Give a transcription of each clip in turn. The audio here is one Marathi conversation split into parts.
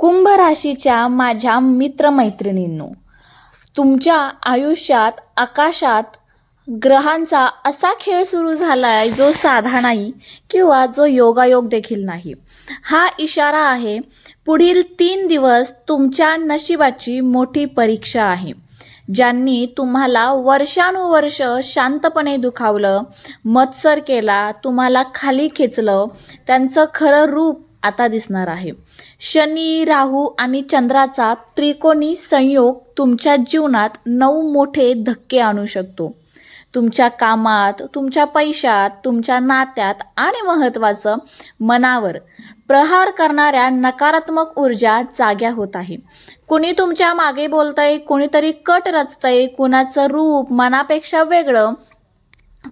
कुंभ राशीच्या माझ्या मित्रमैत्रिणींनो तुमच्या आयुष्यात आकाशात ग्रहांचा असा खेळ सुरू झाला आहे जो साधा नाही किंवा जो योगायोग देखील नाही. हा इशारा आहे पुढील तीन दिवस तुमच्या नशिबाची मोठी परीक्षा आहे. ज्यांनी तुम्हाला वर्षानुवर्ष शांतपणे दुखावलं मत्सर केला तुम्हाला खाली खेचलं त्यांचं खरं रूप आता दिसणार आहे. शनी राहू आणि चंद्राचा त्रिकोणी संयोग तुमच्या जीवनात नऊ मोठे धक्के आणू शकतो. तुमच्या कामात तुमच्या पैशात तुमच्या नात्यात आणि महत्त्वाचं मनावर प्रहार करणाऱ्या नकारात्मक ऊर्जा जाग्या होत आहे. कुणी तुमच्या मागे बोलतंय कुणीतरी कट रचतंय कुणाचं रूप मनापेक्षा वेगळं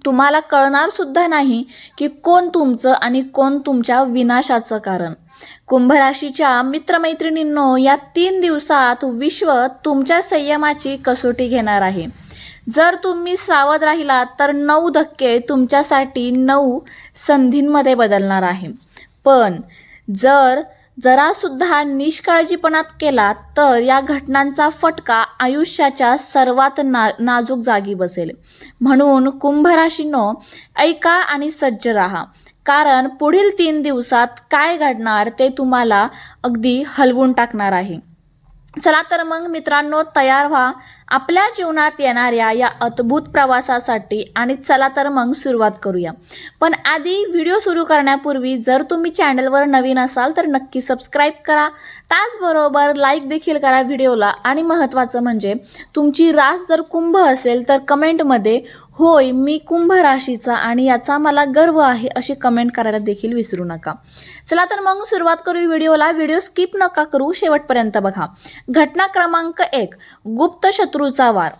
तुम्हाला कळणार सुद्धा नाही की कोण तुमचं आणि कोण तुमच्या विनाशाचं कारण. कुंभ राशीच्या मित्रमैत्रिणींनो या तीन दिवसात विश्व तुमच्या संयमाची कसोटी घेणार आहे. जर तुम्ही सावध राहिलात तर नऊ धक्के तुमच्यासाठी नऊ संधींमध्ये बदलणार आहे. पण जर जरासुद्धा निष्काळजीपणात केला तर या घटनांचा फटका आयुष्याच्या सर्वात ना नाजूक जागी बसेल. म्हणून कुंभ राशीनो ऐका आणि सज्ज राहा. कारण पुढील तीन दिवसात काय घडणार ते तुम्हाला अगदी हलवून टाकणार आहे. चला तर मग मित्रांनो तयार व्हा. आपल्या जीवनात येणाऱ्या या अद्भुत प्रवासासाठी आणि चला तर मग सुरुवात करूया. पण आधी व्हिडिओ सुरू करण्यापूर्वी जर तुम्ही चॅनलवर नवीन असाल तर नक्की सबस्क्राईब करा. त्याचबरोबर लाईक देखील करा व्हिडिओला. आणि महत्त्वाचं म्हणजे तुमची रास जर कुंभ असेल तर कमेंटमध्ये होय मी कुंभ राशीचा आणि याचा मला गर्व आहे अशी कमेंट करायला देखील विसरू नका. चला तर मग सुरुवात करू व्हिडिओला. व्हिडिओ स्किप नका करू शेवटपर्यंत बघा. घटना क्रमांक एक गुप्त शत्रूचा वार.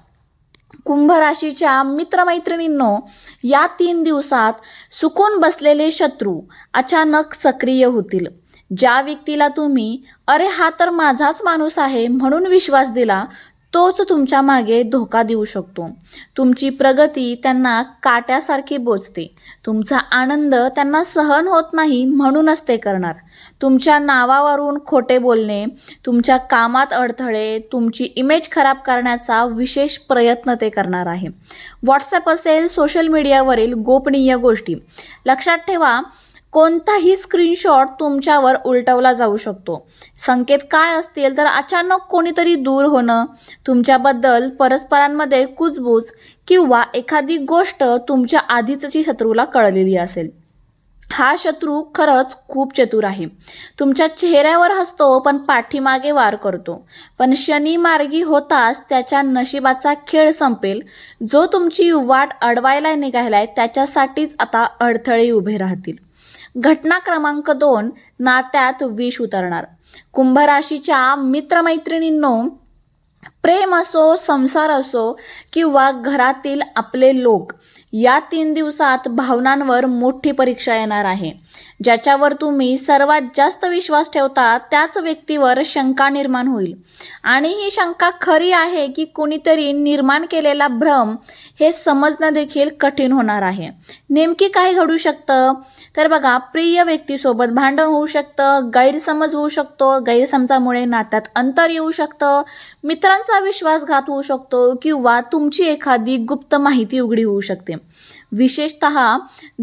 कुंभ राशीच्या मित्रमैत्रिणींनो या तीन दिवसात सुकून बसलेले शत्रू अचानक सक्रिय होतील. ज्या व्यक्तीला तुम्ही अरे हा तर माझाच माणूस आहे म्हणून विश्वास दिला तोच तुमच्या मागे धोका देऊ शकतो. तुमची प्रगती त्यांना काट्यासारखी बोचते तुमचा आनंद त्यांना सहन होत नाही म्हणूनच ते करणार. तुमच्या नावावरून खोटे बोलणे तुमच्या कामात अडथळे तुमची इमेज खराब करण्याचा विशेष प्रयत्न ते करणार आहे. व्हॉट्सॲप असेल सोशल मीडियावरील गोपनीय गोष्टी. लक्षात ठेवा कोणताही स्क्रीनशॉट तुमच्यावर उलटवला जाऊ शकतो. संकेत काय असतील तर अचानक कोणीतरी दूर होणं तुमच्याबद्दल परस्परांमध्ये कुजबूज किंवा एखादी गोष्ट तुमच्या आधीचची शत्रूला कळलेली असेल. हा शत्रू खरंच खूप चतुर आहे. तुमच्या चेहऱ्यावर हसतो पण पाठीमागे वार करतो. पण शनी मार्गी होताच त्याच्या नशिबाचा खेळ संपेल. जो तुमची वाट अडवायला निघायलाय त्याच्यासाठीच आता अडथळे उभे राहतील. घटना क्रमांक दोन नात्यात विष उतरणार. कुंभराशीच्या मित्रमैत्रिणींनो प्रेम असो संसार असो किंवा घरातील आपले लोक या तीन दिवसात भावनांवर मोठी परीक्षा येणार आहे. ज्याच्यावर तुम्ही सर्वात जास्त विश्वास ठेवता त्याच व्यक्तीवर शंका निर्माण होईल. आणि ही शंका खरी आहे की कुणीतरी निर्माण केलेला भ्रम हे समजणं देखील कठीण होणार आहे. नेमकी काय घडू शकतं? तर बघा प्रिय व्यक्तीसोबत भांडण होऊ शकतं गैरसमज होऊ शकतो गैरसमजामुळे नात्यात अंतर येऊ शकतं मित्रांचा विश्वासघात होऊ शकतो किंवा तुमची एखादी गुप्त माहिती उघडी होऊ शकते. विशेषत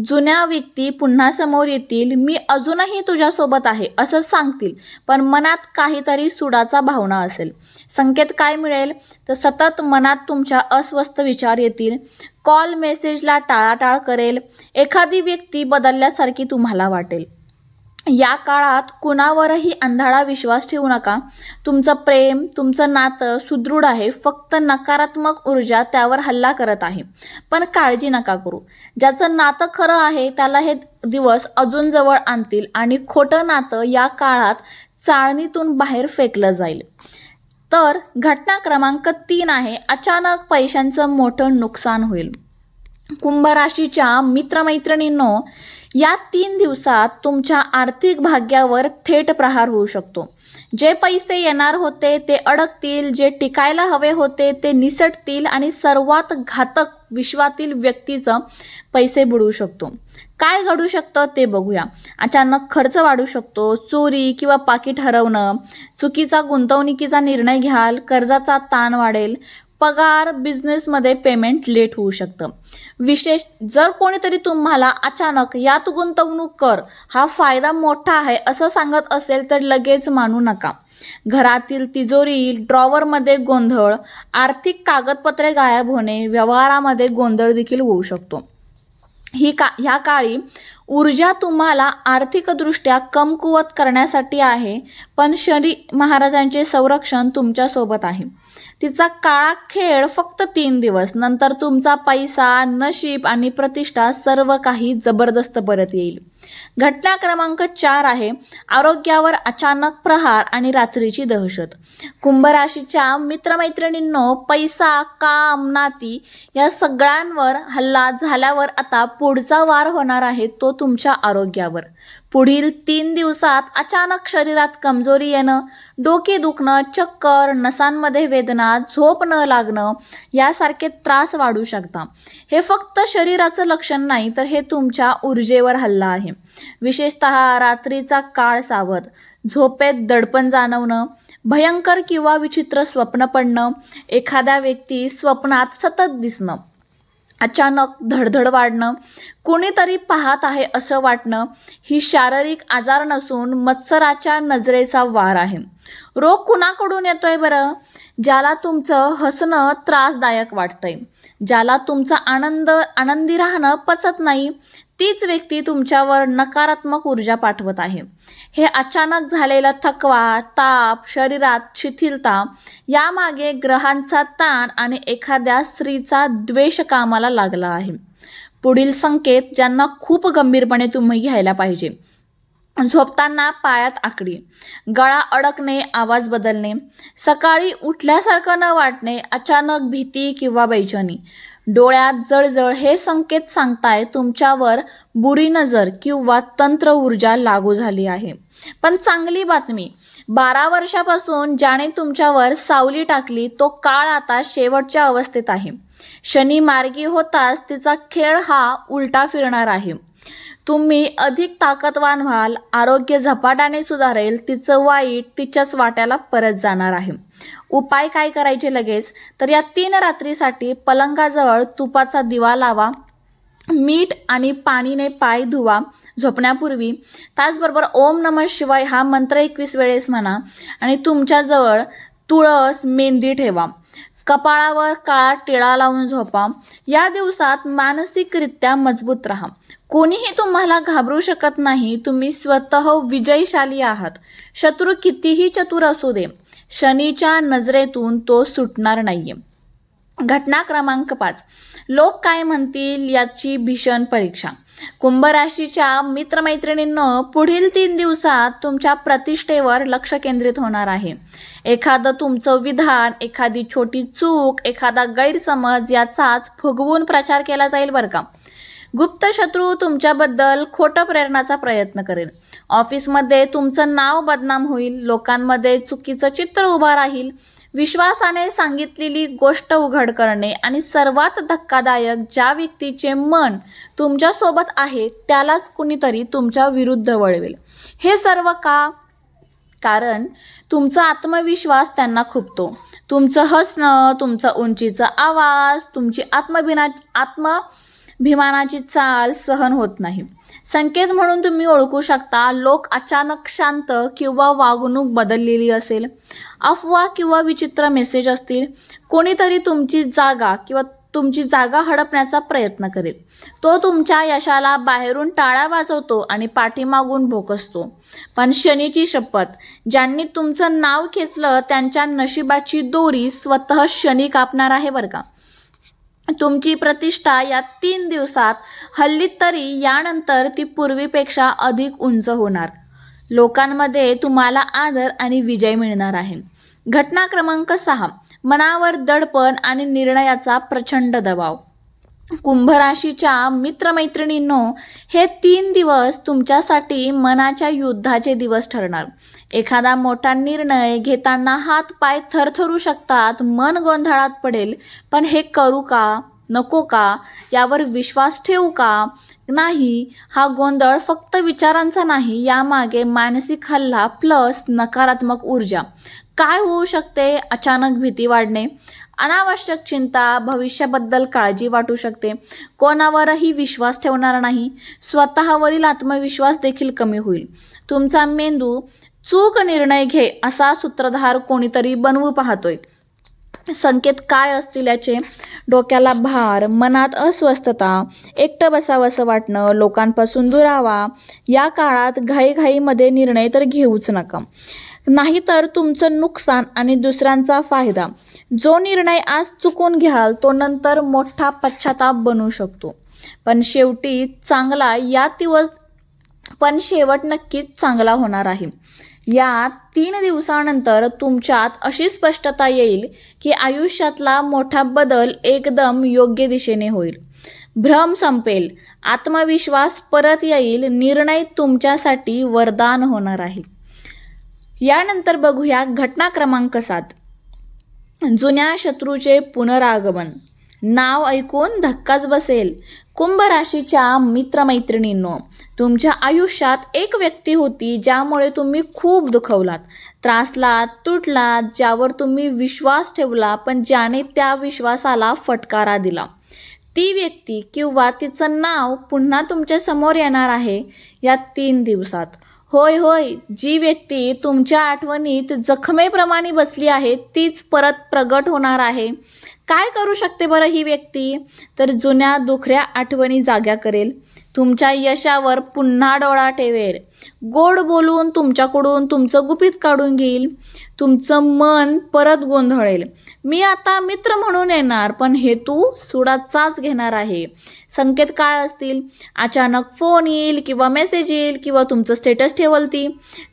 जुन्या व्यक्ती पुन्हा समोर येतील मी अजूनही तुझ्यासोबत आहे असं सांगतील. पण मनात काहीतरी सुडाचा भावना असेल. संकेत काय मिळेल? तर सतत मनात तुमच्या अस्वस्थ विचार येतील. कॉल मेसेजला टाळाटाळ करेल. एखादी व्यक्ती बदलल्यासारखी तुम्हाला वाटेल. या काळात कुणावरही अंधाळा विश्वास ठेवू नका. तुमचं प्रेम तुमचं नातं सुदृढ आहे. फक्त नकारात्मक ऊर्जा त्यावर हल्ला करत आहे. पण काळजी नका करू. ज्याचं नातं खरं आहे त्याला हे दिवस अजून जवळ आणतील आणि खोटं नातं या काळात चाळणीतून बाहेर फेकलं जाईल. तर घटना क्रमांक तीन आहे. अचानक पैशांचं मोठं नुकसान होईल. कुंभ राशीच्या मित्रमैत्रिणींनो या तीन दिवसात तुमच्या आर्थिक भाग्यावर थेट प्रहार होऊ शकतो. जे पैसे येणार होते ते अडकतील जे टिकायला हवे होते ते निसटतील आणि सर्वात घातक विश्वातील व्यक्तीचं पैसे बुडवू शकतो. काय घडू शकतं ते बघूया. अचानक खर्च वाढू शकतो चोरी किंवा पाकिट हरवणं चुकीचा गुंतवणुकीचा निर्णय घ्याल कर्जाचा ताण वाढेल पगार बिझनेसमध्ये पेमेंट लेट होऊ शकतं. विशेष जर कोणीतरी तुम्हाला अचानक यात गुंतवणूक कर हा फायदा मोठा आहे असं सांगत असेल तर लगेच मानू नका. घरातील तिजोरी ड्रॉवरमध्ये गोंधळ आर्थिक कागदपत्रे गायब होणे व्यवहारामध्ये गोंधळ देखील होऊ शकतो. ही का ह्या काळी ऊर्जा तुम्हाला आर्थिकदृष्ट्या कमकुवत करण्यासाठी आहे पण शरी महाराजांचे संरक्षण तुमच्यासोबत आहे. तिचा काळा खेळ फक्त तीन दिवस नंतर तुमचा पैसा नशीब आणि प्रतिष्ठा सर्व काही जबरदस्त परत येईल. घटना क्रमांक चार आहे. आरोग्यावर अचानक प्रहार आणि रात्रीची दहशत. कुंभराशीच्या मित्रमैत्रिणींनो पैसा काम नाती या सगळ्यांवर हल्ला झाल्यावर आता पुढचा वार होणार आहे तो तुमच्या आरोग्यावर. पुढील तीन दिवसात अचानक शरीरात कमजोरी येणं डोके दुखणं चक्कर नसांमध्ये वेदना झोप न लागणं यासारखे त्रास वाढू शकता. हे फक्त शरीराचं लक्षण नाही तर हे तुमच्या ऊर्जेवर हल्ला आहे. विशेषत रात्रीचा काळ सावध. झोपेत दडपण जाणवणं भयंकर किंवा विचित्र स्वप्न पडणं एखाद्या व्यक्ती स्वप्नात सतत दिसणं अचानक धडधड वाढणं कोणीतरी पाहत आहे असं वाटणं ही शारीरिक आजार नसून मत्सराच्या नजरेचा वार आहे. रोग कुणाकडून येतोय बरं? ज्याला तुमचं हसणं त्रासदायक वाटतंय. ज्याला तुमचा आनंद आनंदी राहणं पचत नाही. तीच व्यक्ती तुमच्यावर नकारात्मक ऊर्जा पाठवत आहे. हे अचानक झालेला थकवा ताप शरीरात शिथिलता यामागे ग्रहांचा ताण आणि एखाद्या स्त्रीचा द्वेष कामाला लागला आहे. पुढील संकेत ज्यांना खूप गंभीरपणे तुम्ही घ्यायला पाहिजे. झोपताना पायात आकडी गळा अडकणे आवाज बदलणे सकाळी उठल्यासारखं न वाटणे अचानक भीती किंवा बैचनी डोळ्यात जळजळ हे संकेत सांगताय तुमच्यावर बुरी नजर किंवा तंत्र ऊर्जा लागू झाली आहे. पण चांगली बातमी बारा वर्षापासून ज्याने तुमच्यावर सावली टाकली तो काळ आता शेवटच्या अवस्थेत आहे. शनी मार्गी होताच तिचा खेळ हा उलटा फिरणार आहे. तुम्ही अधिक ताकदवान व्हाल आरोग्य झपाट्याने सुधारेल तिचं वाईट तिच्याच वाट्याला परत जाणार आहे. उपाय काय करायचे लगेच? तर या तीन रात्रीसाठी पलंगाजवळ तुपाचा दिवा लावा मीठ आणि पाणीने पाय धुवा झोपण्यापूर्वी. त्याचबरोबर ओम नम शिवाय हा मंत्र एकवीस वेळेस म्हणा आणि तुमच्याजवळ तुळस मेहंदी ठेवा. कपाळावर काळा टिळा लावून झोपा. या दिवसात मानसिकरित्या मजबूत राहा. कोणीही तुम्हाला घाबरू शकत नाही तुम्ही स्वतः विजयशाली आहात. शत्रू कितीही चतुर असू दे शनीच्या नजरेतून तो सुटणार नाहीये. घटना क्रमांक पाच. लोक काय म्हणतील याची भीषण परीक्षा. कुंभराशीच्या मित्रमैत्रिणींनो पुढील तीन दिवसात तुमच्या प्रतिष्ठेवर लक्ष केंद्रित होणार आहे. एखादं तुमचं विधान एखादी छोटी चूक एखादा गैरसमज याचाच फुगवून प्रचार केला जाईल बरं का? गुप्त शत्रू तुमच्याबद्दल खोटं प्रेरणाचा प्रयत्न करेल. ऑफिसमध्ये तुमचं नाव बदनाम होईल लोकांमध्ये चुकीचं चित्र उभं राहील विश्वासाने सांगितलेली गोष्ट उघड करणे आणि सर्वात धक्कादायक ज्या व्यक्तीचे मन तुमच्यासोबत आहे त्यालाच कुणीतरी तुमच्या विरुद्ध वळवेल. हे सर्व का? कारण तुमचा आत्मविश्वास त्यांना खुपतो. तुमचं हसणं तुमचा उंचीचा आवाज तुमची आत्मभिना आत्मभिमानाची चाल सहन होत नाही. संकेत म्हणून तुम्ही ओळखू शकता लोक अचानक शांत किंवा वागणूक बदललेली असेल. अफवा किंवा विचित्र मेसेज असतील. कोणीतरी तुमची जागा किंवा तुमची जागा हडपण्याचा प्रयत्न करेल. तो तुमच्या यशाला बाहेरून टाळा वाजवतो आणि पाठीमागून भोकसतो. पण शनीची शपथ ज्यांनी तुमचं नाव खेचलं त्यांच्या नशिबाची दोरी स्वतः शनी कापणार आहे बरं का? तुमची प्रतिष्ठा या तीन दिवसात हल्ली तरी यानंतर ती पूर्वीपेक्षा अधिक उंच होणार. लोकांमध्ये तुम्हाला आदर आणि विजय मिळणार आहे. घटना क्रमांक सहा मनावर दडपण आणि निर्णयाचा प्रचंड दबाव. कुंभ राशीच्या मित्रमैत्रिणींनो हे तीन दिवस तुमच्यासाठी मनाच्या युद्धाचे दिवस ठरणार. एखादा मोठा निर्णय घेताना हात पाय थरथरू शकतात मन गोंधळात पडेल पण हे करू का? नको का? यावर विश्वास ठेवू का? नाही हा गोंधळ फक्त विचारांचा नाही यामागे मानसिक हल्ला प्लस नकारात्मक ऊर्जा. काय होऊ शकते? अचानक भीती वाढणे. अनावश्यक चिंता भविष्याबद्दल काळजी वाटू शकते. कोणावरही विश्वास ठेवणार नाही. स्वतःवरील आत्मविश्वास देखील कमी होईल. तुमचा मेंदू चूक निर्णय घे असा सूत्रधार कोणीतरी बनवू पाहतोय. संकेत काय असतील याचे? डोक्याला भार मनात अस्वस्थता एकटं बसावंसं वाटणं लोकांपासून दुरावा या काळात घाईघाईमध्ये निर्णय तर घेऊच नका. नाहीतर तुमचं नुकसान आणि दुसऱ्यांचा फायदा. जो निर्णय आज चुकून घ्याल तो नंतर मोठा पश्चाताप बनू शकतो. पण शेवटी चांगला या दिवस पण शेवट नक्कीच चांगला होणार आहे. या तीन दिवसानंतर तुमच्यात अशी स्पष्टता येईल की आयुष्यातला मोठा बदल एकदम योग्य दिशेने होईल. भ्रम संपेल. आत्मविश्वास परत येईल. निर्णय तुमच्यासाठी वरदान होणार आहे. यानंतर बघूया घटना क्रमांक सात. जुन्या शत्रूचे पुनरागमन. नाव ऐकून धक्काच बसेल. कुंभ राशीच्या मित्रमैत्रिणींनो तुमच्या आयुष्यात एक व्यक्ती होती ज्यामुळे तुम्ही खूप दुखवलात. त्रासलात तुटलात ज्यावर तुम्ही विश्वास ठेवला पण ज्याने त्या विश्वासाला फटकारा दिला. ती व्यक्ती किंवा तिचं नाव पुन्हा तुमच्यासमोर येणार आहे या तीन दिवसात. होय होय जी व्यक्ती तुमच्या आठवणीत जखमेप्रमाणे बसली आहे तीच परत प्रगट होणार आहे. काय करू शकते बरं ही व्यक्ती? तर जुन्या दुखऱ्या आठवणी जाग्या करेल. तुमच्या यशावर पुन्हा डोळा ठेवेल. गोड बोलून तुमच्याकडून तुमचं गुपित काढून घेईल. तुमचं मन परत गोंधळेल. मी आता मित्र म्हणून येणार पण हेतू सुडाचाच घेणार आहे. संकेत काय असतील? अचानक फोन येईल किंवा मेसेज येईल किंवा तुमचं स्टेटस ठेवल ती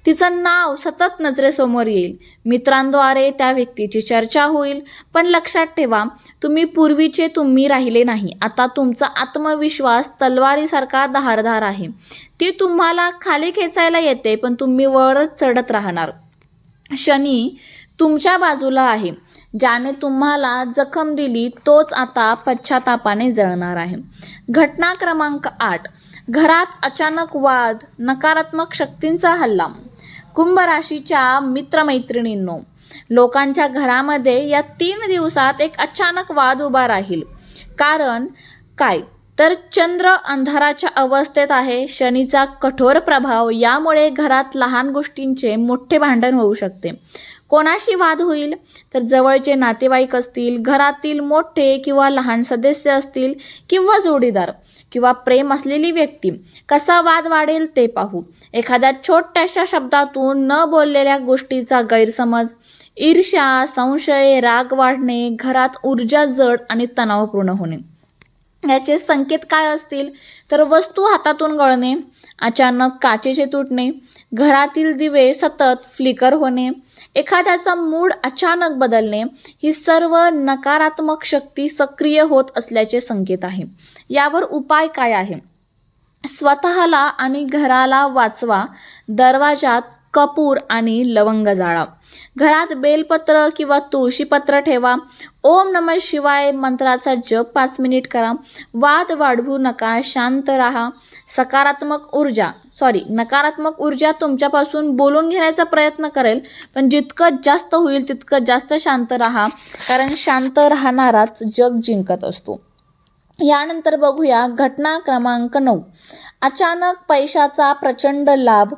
तिचं नाव सतत नजरेसमोर येईल. मित्रांद्वारे त्या व्यक्तीची चर्चा होईल पण लक्षात ठेवा तुम्ही पूर्वीचे तुम्ही राहिले नाही. आता तुमचा आत्मविश्वास तलवारीसारखा धारधार आहे. ती तुम्हाला खाली खेचायला येते पण तुम्ही वरच चढत राहणार. शनी तुमच्या बाजूला आहे. ज्याने तुम्हाला जखम दिली तोच आता पश्चातापाने जळणार आहे. घटना क्रमांक आठ. घरात अचानक वाद नकारात्मक शक्तींचा हल्ला. कुंभ राशीच्या मित्रमैत्रिणींनो लोकांच्या घरामध्ये या तीन दिवसात एक अचानक वाद उभा राहील. कारण काय? तर चंद्र अंधाराच्या अवस्थेत आहे. शनीचा कठोर प्रभाव यामुळे घरात लहान गोष्टींचे मोठे भांडण होऊ शकते. कोणाशी वाद होईल? तर जवळचे नातेवाईक असतील घरातील मोठे किंवा लहान सदस्य असतील किंवा जोडीदार किंवा प्रेम असलेली व्यक्ती कसा वाद वाढेल ते पाहू. एखाद्या छोट्याशा शब्दातून न बोललेल्या गोष्टीचा गैरसमज ईर्ष्या संशय राग वाढणे घरात ऊर्जा जड आणि तणावपूर्ण होणे. याचे संकेत काय असतील? तर वस्तू हातातून गळणे अचानक काचेचे तुटणे घरातील दिवे सतत फ्लिकर होणे एखाद्याचा मूड अचानक बदलणे ही सर्व नकारात्मक शक्ती सक्रिय होत असल्याचे संकेत आहे. यावर उपाय काय आहे? स्वतःला आणि घराला वाचवा दरवाजात कपूर आणि लवंग जाळा. घरात बेलपत्र किंवा तुळशीपत्र ठेवा. ओम नम शिवाय मंत्राचा जप पाच मिनिट करा. वाद वाढवू नका शांत राहा. सकारात्मक ऊर्जा सॉरी नकारात्मक ऊर्जा तुमच्यापासून बोलून घेण्याचा प्रयत्न करेल पण जितकं जास्त होईल तितकं जास्त शांत राहा कारण शांत राहणाराच जग जिंकत असतो. यानंतर बघूया घटना क्रमांक नऊ. अचानक पैशाचा प्रचंड लाभ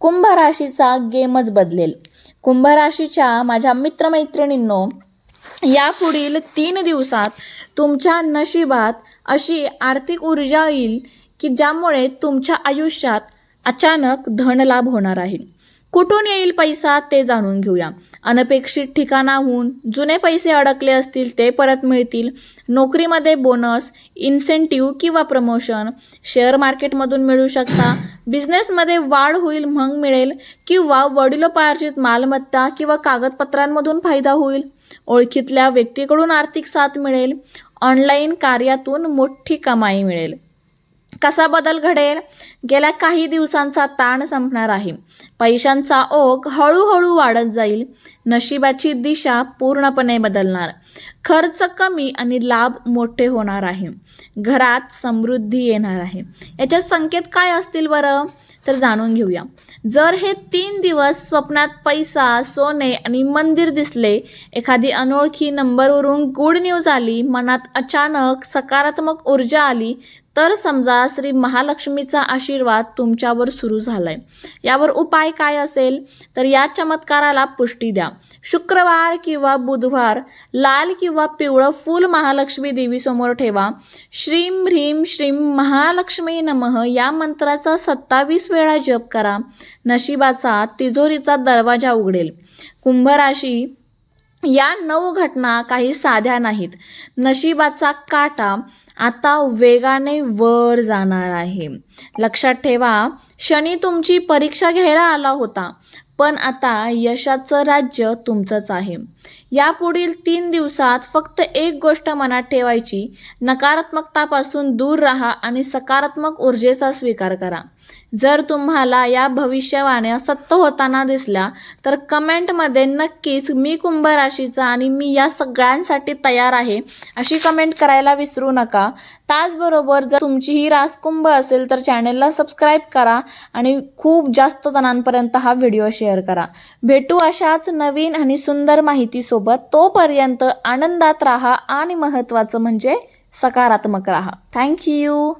कुंभ राशीचा गेमच बदलेल. कुंभराशीच्या माझ्या मित्रमैत्रिणींनो यापुढील तीन दिवसात तुमच्या नशिबात अशी आर्थिक ऊर्जा येईल की ज्यामुळे तुमच्या आयुष्यात अचानक धनलाभ होणार आहे. कुठून येईल पैसा ते जाणून घेऊया. अनपेक्षित ठिकाणाहून जुने पैसे अडकले असतील ते परत मिळतील. नोकरीमध्ये बोनस इन्सेंटिव्ह किंवा प्रमोशन शेअर मार्केटमधून मिळू शकता. बिझनेसमध्ये वाढ होईल मग मिळेल. किंवा वडिलोपार्जित मालमत्ता किंवा कागदपत्रांमधून फायदा होईल. ओळखीतल्या व्यक्तीकडून आर्थिक साथ मिळेल. ऑनलाईन कार्यातून मोठी कमाई मिळेल. कसा बदल घडेल? गेल्या काही दिवसांचा ताण संपणार आहे. पैशांचा ओघ हळूहळू वाढत जाईल. नशिबाची दिशा पूर्णपणे बदलणार. खर्च कमी आणि लाभ मोठे होणार आहे. घरात समृद्धी येणार आहे. याचे संकेत काय असतील बरं? तर जाणून घेऊया. जर हे तीन दिवस स्वप्नात पैसा सोने आणि मंदिर दिसले एखादी अनोळखी नंबरवरून गुड न्यूज आली मनात अचानक सकारात्मक ऊर्जा आली तर समजा श्री महालक्ष्मीचा आशीर्वाद तुमच्यावर सुरू झालाय. यावर उपाय काय असेल? तर या चमत्काराला पुष्टी द्या. शुक्रवार किंवा बुधवार लाल किंवा पिवळं फूल महालक्ष्मी देवीसमोर ठेवा. श्रीम ह्रीम श्रीम महालक्ष्मी नमः या मंत्राचा सत्तावीस वेळा जप करा. नशिबाचा तिजोरीचा दरवाजा उघडेल. कुंभराशी या नऊ घटना काही साध्या नाहीत. नशिबाचा काटा आता वेगाने वर जाणार आहे. लक्षात ठेवा शनी तुमची परीक्षा घ्यायला आला होता पण आता यशाचं राज्य तुमचंच आहे. यापुढील तीन दिवसात फक्त एक गोष्ट मनात ठेवायची नकारात्मकतापासून दूर राहा आणि सकारात्मक ऊर्जेचा स्वीकार करा. जर तुम्हाला या भविष्यवाण्या सत्य होताना दिसल्या तर कमेंटमध्ये नक्कीच मी कुंभ राशीचा आणि मी या सगळ्यांसाठी तयार आहे अशी कमेंट करायला विसरू नका. त्याचबरोबर जर तुमची ही रास कुंभ असेल तर चॅनेलला सबस्क्राईब करा आणि खूप जास्त जणांपर्यंत हा व्हिडिओ शेअर करा. भेटू अशाच नवीन आणि सुंदर माहितीसोबत. तोपर्यंत आनंदात राहा आणि महत्त्वाचं म्हणजे सकारात्मक राहा. थँक्यू